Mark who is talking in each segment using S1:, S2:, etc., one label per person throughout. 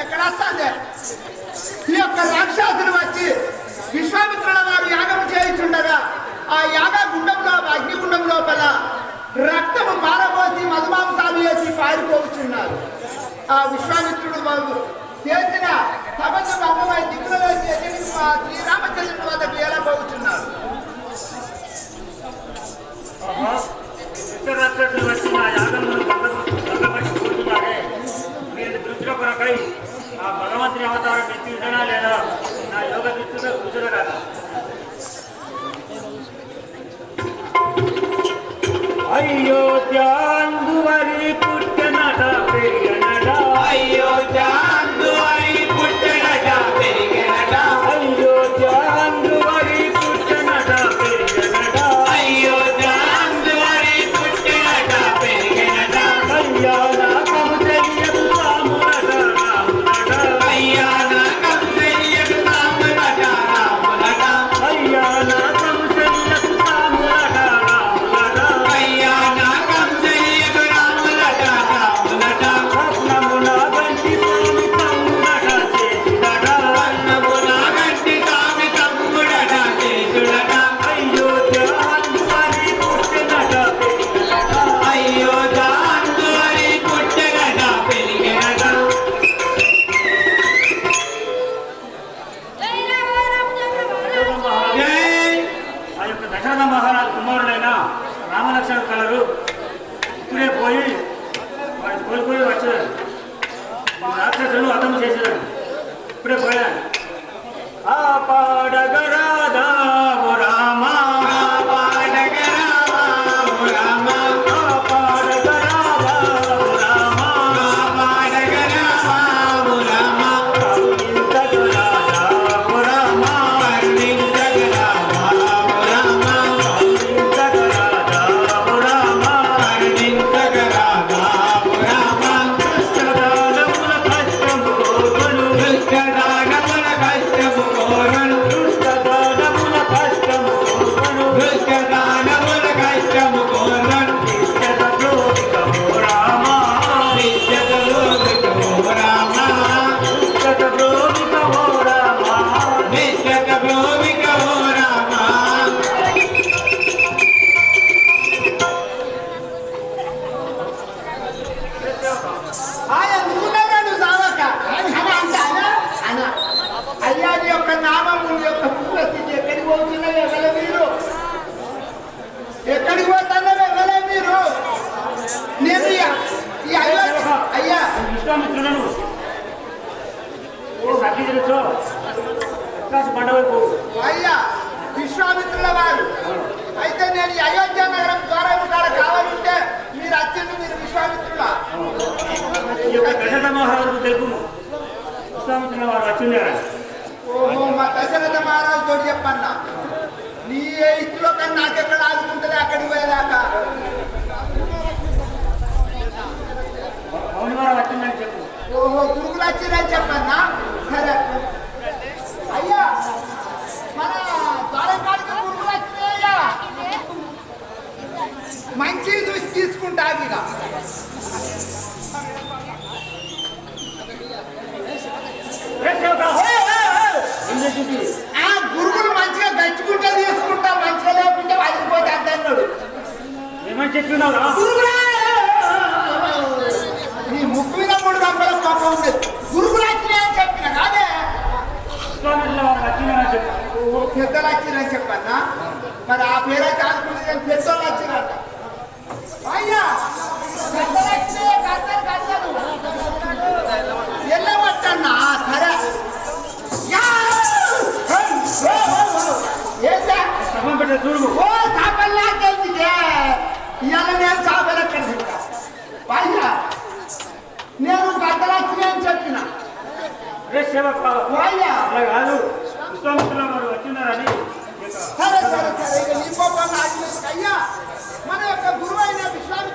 S1: ఎక్కడ వస్తుంది ఈ యొక్క రాక్షసులు వచ్చి విశ్వామిత్రుల వారు యాగం చేయించుండగా ఆ యాగ గుండంలో అగ్నిగుండం లోపల రక్తము పారబోసి మధుమాంసాలు వేసి పారిపోతున్నారు ఆ విశ్వామిత్రుడు వారు చేసిన తపస్సు భంగమై దిక్కులు వేసి శ్రీరామచంద్రుడి వద్దకు ఎలా
S2: రాక్షసులు వచ్చి నా యాగం నేను దృష్టిలో కొరకై ఆ భగవంతుని అవతారం ఎత్తించనా లేదా నా యోగ దృష్టిలో కూర్చుని కదా అయోధ్యాందువరి పుట్టనట పెరిగనట
S3: అయోధ్యాందువరి
S2: దశరథ మహారాజు కుమారుడైన రామలక్ష్మణ కలరు. ఇప్పుడే పోయి వాడు కోల్పోయి వచ్చారు రాక్షసులు అర్థం చేశారు ఇప్పుడే పోయాడు. దశరథ మహారాజు తెలుపుము విశ్వామిత్రుల వారు వచ్చిండారు
S1: ఓహో మా దశరథ మహారాజు తోటి చెప్పన్నా. నీ ఏ ఇట్లో కన్నా నాకెక్కడ ఆదుకుంటుంది అక్కడికి పోయేదాకా?
S2: వచ్చిందని చెప్పు.
S1: ఓహో గురుకులు వచ్చిరని చెప్పన్నా? సరే. అయ్యా మన ద్వారకాడికి గురుకులు వచ్చినాయ్యా మంచివి చూసి తీసుకుంటా ఇక
S2: ఏ సేవకా? ఏం చేసింది?
S1: ఆ గురువులు మంచిగా గచ్చుకుంటే తీసుకుంటా మంచిగా లేకుంటే వదిలిపోతే అద్దన్నాడు
S2: ఏమని చెప్పినావు రా
S1: నీ ముక్కు మీద మూడు గంపల కోపం ఉండేది గురువులు వచ్చినాయని చెప్పిన కాదే? పెద్దలు వచ్చిరని చెప్పన్నా? మరి ఆ పేరైతే అనుకుంటే పెద్దోళ్ళు వచ్చిరంట ఓ చేపల్లా తెలిసిదే ఇవాళ నేను చేపలు ఎక్కడ అయ్యా నేను గద్దలక్ష్మి అని చెప్పిన. సరే సరే సరే. ఇక నీ లేదు. అయ్యా మన యొక్క గురువు అయిన విశ్వామిత్రుల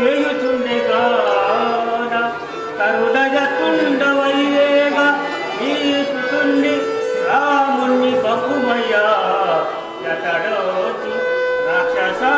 S2: చేయుచుండెగాన కరుణయతుండవైవేగ ఈ రాముణ్ణి బహుమయ్యా. యతడోచి రాక్షసా